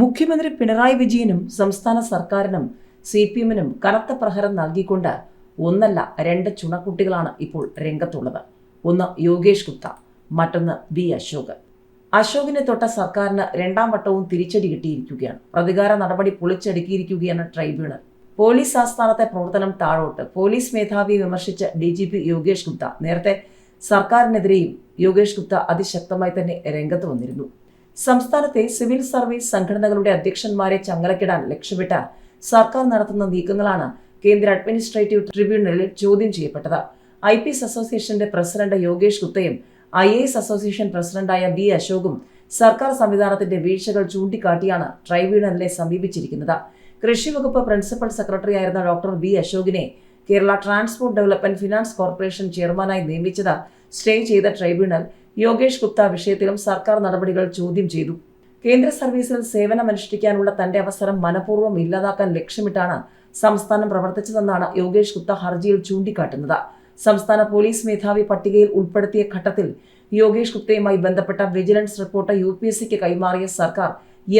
മുഖ്യമന്ത്രി പിണറായി വിജയനും സംസ്ഥാന സർക്കാരിനും സി പി എമ്മിനും കനത്ത പ്രഹരം നൽകിക്കൊണ്ട് ഒന്നല്ല രണ്ട് ചുണക്കുട്ടികളാണ് ഇപ്പോൾ രംഗത്തുള്ളത്. ഒന്ന് യോഗേഷ് ഗുപ്ത മറ്റൊന്ന് ബി അശോക്. അശോകിനെ തൊട്ട സർക്കാരിന് രണ്ടാം വട്ടവും തിരിച്ചടി കിട്ടിയിരിക്കുകയാണ്. പ്രതികാര നടപടി പൊളിച്ചടുക്കിയിരിക്കുകയാണ് ട്രൈബ്യൂണൽ. പോലീസ് ആസ്ഥാനത്തെ പ്രവർത്തനം താഴോട്ട് പോലീസ് മേധാവിയെ വിമർശിച്ച D G P Yogesh Gupta നേരത്തെ സർക്കാരിനെതിരെയും യോഗേഷ് ഗുപ്ത അതിശക്തമായി തന്നെ രംഗത്ത് വന്നിരുന്നു. സംസ്ഥാനത്തെ സിവിൽ സർവീസ് സംഘടനകളുടെ അധ്യക്ഷന്മാരെ ചങ്ങലക്കിടാൻ ലക്ഷ്യമിട്ട് സർക്കാർ നടത്തുന്ന നീക്കങ്ങളാണ് കേന്ദ്ര അഡ്മിനിസ്ട്രേറ്റീവ് ട്രിബ്യൂണലിൽ ചോദ്യം ചെയ്യപ്പെട്ടത്. I P S association president Yogesh ഗുപ്തയും I A S association പ്രസിഡന്റായ ബി അശോകും സർക്കാർ സംവിധാനത്തിന്റെ വീഴ്ചകൾ ചൂണ്ടിക്കാട്ടിയാണ് ട്രൈബ്യൂണലിനെ സമീപിച്ചിരിക്കുന്നത്. കൃഷി വകുപ്പ് പ്രിൻസിപ്പൽ സെക്രട്ടറി ആയിരുന്ന doctor B അശോകിനെ Kerala transport development finance corporation ചെയർമാനായി നിയമിച്ചത് സ്റ്റേ ചെയ്ത ട്രൈബ്യൂണൽ യോഗേഷ് ഗുപ്ത വിഷയത്തിലും സർക്കാർ നടപടികൾ ചോദ്യം ചെയ്തു. കേന്ദ്ര സർവീസിൽ സേവനമനുഷ്ഠിക്കാനുള്ള തന്റെ അവസരം മനഃപൂർവം ഇല്ലാതാക്കാൻ ലക്ഷ്യമിട്ടാണ് സംസ്ഥാനം പ്രവർത്തിച്ചതെന്നാണ് യോഗേഷ് ഗുപ്ത ഹർജിയിൽ ചൂണ്ടിക്കാട്ടുന്നത്. സംസ്ഥാന പോലീസ് മേധാവി പട്ടികയിൽ ഉൾപ്പെടുത്തിയ ഘട്ടത്തിൽ യോഗേഷ് ഗുപ്തയുമായി ബന്ധപ്പെട്ട vigilance report U P S സിക്ക് കൈമാറിയ സർക്കാർ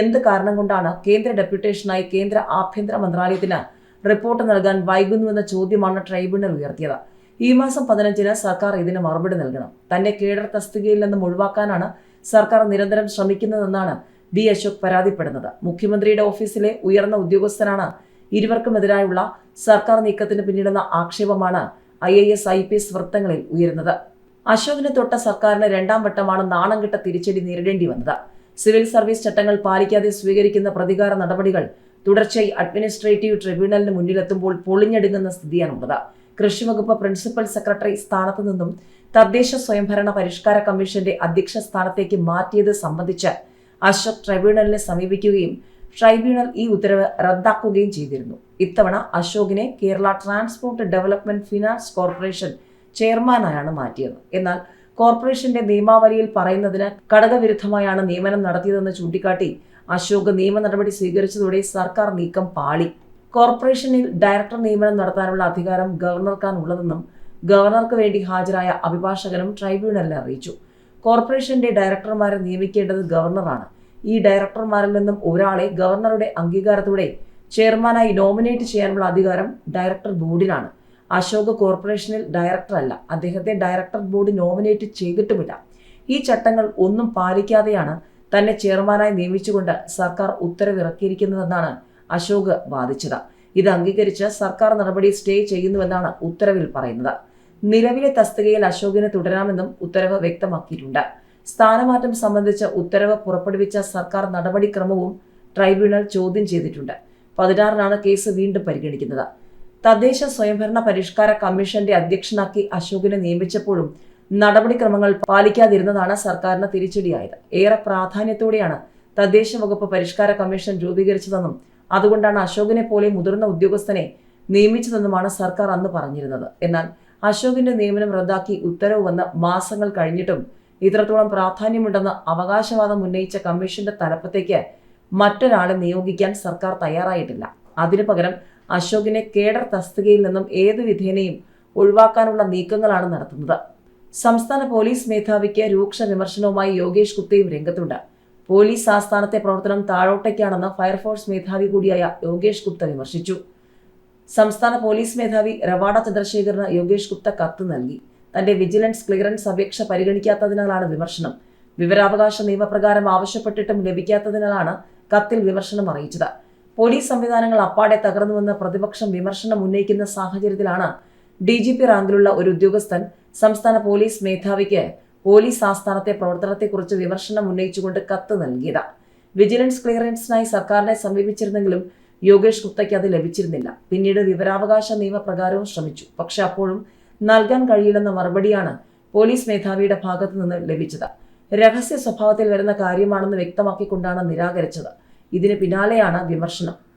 എന്ത് കാരണം കൊണ്ടാണ് കേന്ദ്ര ഡെപ്യൂട്ടേഷനായി കേന്ദ്ര ആഭ്യന്തര മന്ത്രാലയത്തിന് റിപ്പോർട്ട് നൽകാൻ വൈകുന്നുവെന്ന ചോദ്യമാണ് ട്രൈബ്യൂണൽ ഉയർത്തിയത്. ഈ മാസം പതിനഞ്ചിന് സർക്കാർ ഇതിന് മറുപടി നൽകണം. തന്റെ കേഡർ തസ്തികയിൽ നിന്നും ഒഴിവാക്കാനാണ് സർക്കാർ നിരന്തരം ശ്രമിക്കുന്നതെന്നാണ് ബി അശോക് പരാതിപ്പെടുന്നത്. മുഖ്യമന്ത്രിയുടെ ഓഫീസിലെ ഉയർന്ന ഉദ്യോഗസ്ഥനാണ് ഇരുവർക്കുമെതിരായുള്ള സർക്കാർ നീക്കത്തിന് പിന്നിടുന്ന ആക്ഷേപമാണ് I A S I P S വൃത്തങ്ങളിൽ ഉയരുന്നത്. അശോകിനെ തൊട്ട സർക്കാരിന് രണ്ടാം വട്ടമാണ് നാണം കെട്ട തിരിച്ചടി നേരിടേണ്ടി വന്നത്. സിവിൽ സർവീസ് ചട്ടങ്ങൾ പാലിക്കാതെ സ്വീകരിക്കുന്ന പ്രതികാര നടപടികൾ തുടർച്ചയായി അഡ്മിനിസ്ട്രേറ്റീവ് ട്രിബ്യൂണലിന് മുന്നിലെത്തുമ്പോൾ പൊളിഞ്ഞെടുങ്ങുന്ന സ്ഥിതിയാണുള്ളത്. കൃഷിവകുപ്പ് പ്രിൻസിപ്പൽ സെക്രട്ടറി സ്ഥാനത്തു നിന്നും തദ്ദേശ സ്വയംഭരണ പരിഷ്കാര കമ്മീഷന്റെ അധ്യക്ഷ സ്ഥാനത്തേക്ക് മാറ്റിയത് സംബന്ധിച്ച് അശോക് ട്രൈബ്യൂണലിനെ സമീപിക്കുകയും ട്രൈബ്യൂണൽ ഈ ഉത്തരവ് റദ്ദാക്കുകയും ചെയ്തിരുന്നു. ഇത്തവണ അശോകിനെ Kerala transport development finance corporation ചെയർമാനായാണ് മാറ്റിയത്. എന്നാൽ കോർപ്പറേഷന്റെ നിയമാവലിയിൽ പറയുന്നതിന് ഘടകവിരുദ്ധമായാണ് നിയമനം നടത്തിയതെന്ന് ചൂണ്ടിക്കാട്ടി അശോക് നിയമ നടപടി സ്വീകരിച്ചതോടെ സർക്കാർ നീക്കം പാളി. കോർപ്പറേഷനിൽ ഡയറക്ടർ നിയമനം നടത്താനുള്ള അധികാരം ഗവർണർക്കാണ് ഉള്ളതെന്നും ഗവർണർക്ക് വേണ്ടി ഹാജരായ അഭിഭാഷകനും ട്രൈബ്യൂണലിനെ അറിയിച്ചു. കോർപ്പറേഷന്റെ ഡയറക്ടർമാരെ നിയമിക്കേണ്ടത് ഗവർണറാണ്. ഈ ഡയറക്ടർമാരിൽ നിന്നും ഒരാളെ ഗവർണറുടെ അംഗീകാരത്തോടെ ചെയർമാനായി നോമിനേറ്റ് ചെയ്യാനുള്ള അധികാരം ഡയറക്ടർ ബോർഡിനാണ് അശോക് കോർപ്പറേഷനിൽ ഡയറക്ടർ അല്ല അദ്ദേഹത്തെ ഡയറക്ടർ ബോർഡ് നോമിനേറ്റ് ചെയ്തിട്ടുമില്ല. ഈ ചട്ടങ്ങൾ ഒന്നും പാലിക്കാതെയാണ് തന്നെ ചെയർമാനായി നിയമിച്ചുകൊണ്ട് സർക്കാർ ഉത്തരവിറക്കിയിരിക്കുന്നതെന്നാണ് അശോക് വാദിച്ചത്. ഇത് അംഗീകരിച്ച് സർക്കാർ നടപടി സ്റ്റേ ചെയ്യുന്നുവെന്നാണ് ഉത്തരവിൽ പറയുന്നത്. നിലവിലെ തസ്തികയിൽ അശോകിന് തുടരാമെന്നും ഉത്തരവ് വ്യക്തമാക്കിയിട്ടുണ്ട്. സ്ഥാനമാറ്റം സംബന്ധിച്ച ഉത്തരവ് പുറപ്പെടുവിച്ച സർക്കാർ നടപടിക്രമവും ട്രൈബ്യൂണൽ ചോദ്യം ചെയ്തിട്ടുണ്ട്. പതിനാറിനാണ് കേസ് വീണ്ടും പരിഗണിക്കുന്നത്. തദ്ദേശ സ്വയംഭരണ പരിഷ്കാര കമ്മീഷന്റെ അധ്യക്ഷനാക്കി അശോകിനെ നിയമിച്ചപ്പോഴും നടപടിക്രമങ്ങൾ പാലിക്കാതിരുന്നതാണ് സർക്കാരിന് തിരിച്ചടിയായത്. ഏറെ പ്രാധാന്യത്തോടെയാണ് തദ്ദേശ വകുപ്പ് പരിഷ്കാര കമ്മീഷൻ രൂപീകരിച്ചതെന്നും അതുകൊണ്ടാണ് അശോകിനെ പോലെ മുതിർന്ന ഉദ്യോഗസ്ഥനെ നിയമിച്ചതെന്നുമാണ് സർക്കാർ അന്ന് പറഞ്ഞിരുന്നത്. എന്നാൽ അശോകിന്റെ നിയമനം റദ്ദാക്കി ഉത്തരവ് വന്ന് മാസങ്ങൾ കഴിഞ്ഞിട്ടും ഇത്രത്തോളം പ്രാധാന്യമുണ്ടെന്ന് അവകാശവാദം ഉന്നയിച്ച കമ്മീഷന്റെ തലപ്പത്തേക്ക് മറ്റൊരാളെ നിയോഗിക്കാൻ സർക്കാർ തയ്യാറായിട്ടില്ല. അതിനു പകരം അശോകിനെ കേഡർ തസ്തികയിൽ നിന്നും ഏത് വിധേനയും ഒഴിവാക്കാനുള്ള നീക്കങ്ങളാണ് നടത്തുന്നത്. സംസ്ഥാന പോലീസ് മേധാവിക്ക് രൂക്ഷ വിമർശനവുമായി യോഗേഷ് ഗുപ്തയും രംഗത്തുണ്ട്. പോലീസ് ആസ്ഥാനത്തെ പ്രവർത്തനം താഴോട്ടേക്കാണെന്ന് ഫയർഫോഴ്സ് മേധാവി കൂടിയായ യോഗേഷ് ഗുപ്ത വിമർശിച്ചു. സംസ്ഥാന പോലീസ് മേധാവി രവാഡ ചന്ദ്രശേഖറിന് യോഗേഷ് ഗുപ്ത കത്ത് നൽകി. തന്റെ വിജിലൻസ് ക്ലിയറൻസ് അപേക്ഷ പരിഗണിക്കാത്തതിനാലാണ് വിമർശനം. വിവരാവകാശ നിയമപ്രകാരം ആവശ്യപ്പെട്ടിട്ടും ലഭിക്കാത്തതിനാലാണ് കത്തിൽ വിമർശനം അറിയിച്ചത്. പോലീസ് സംവിധാനങ്ങൾ അപ്പാടെ തകർന്നുവെന്ന് പ്രതിപക്ഷം വിമർശനം ഉന്നയിക്കുന്ന സാഹചര്യത്തിലാണ് ഡി ജി പി റാങ്കിലുള്ള ഒരു ഉദ്യോഗസ്ഥൻ സംസ്ഥാന പോലീസ് മേധാവിക്ക് പോലീസ് ആസ്ഥാനത്തെ പ്രവർത്തനത്തെക്കുറിച്ച് വിമർശനം ഉന്നയിച്ചുകൊണ്ട് കത്ത് നൽകിയത്. വിജിലൻസ് ക്ലിയറൻസിനായി സർക്കാരിനെ സമീപിച്ചിരുന്നെങ്കിലും യോഗേഷ് ഗുപ്തയ്ക്ക് അത് ലഭിച്ചിരുന്നില്ല. പിന്നീട് വിവരാവകാശ നിയമപ്രകാരവും ശ്രമിച്ചു. പക്ഷെ അപ്പോഴും നൽകാൻ കഴിയില്ലെന്ന മറുപടിയാണ് പോലീസ് മേധാവിയുടെ ഭാഗത്തു നിന്ന് ലഭിച്ചത്. രഹസ്യ സ്വഭാവത്തിൽ വരുന്ന കാര്യമാണെന്ന് വ്യക്തമാക്കിക്കൊണ്ടാണ് നിരാകരിച്ചത്. ഇതിന് പിന്നാലെയാണ് വിമർശനം.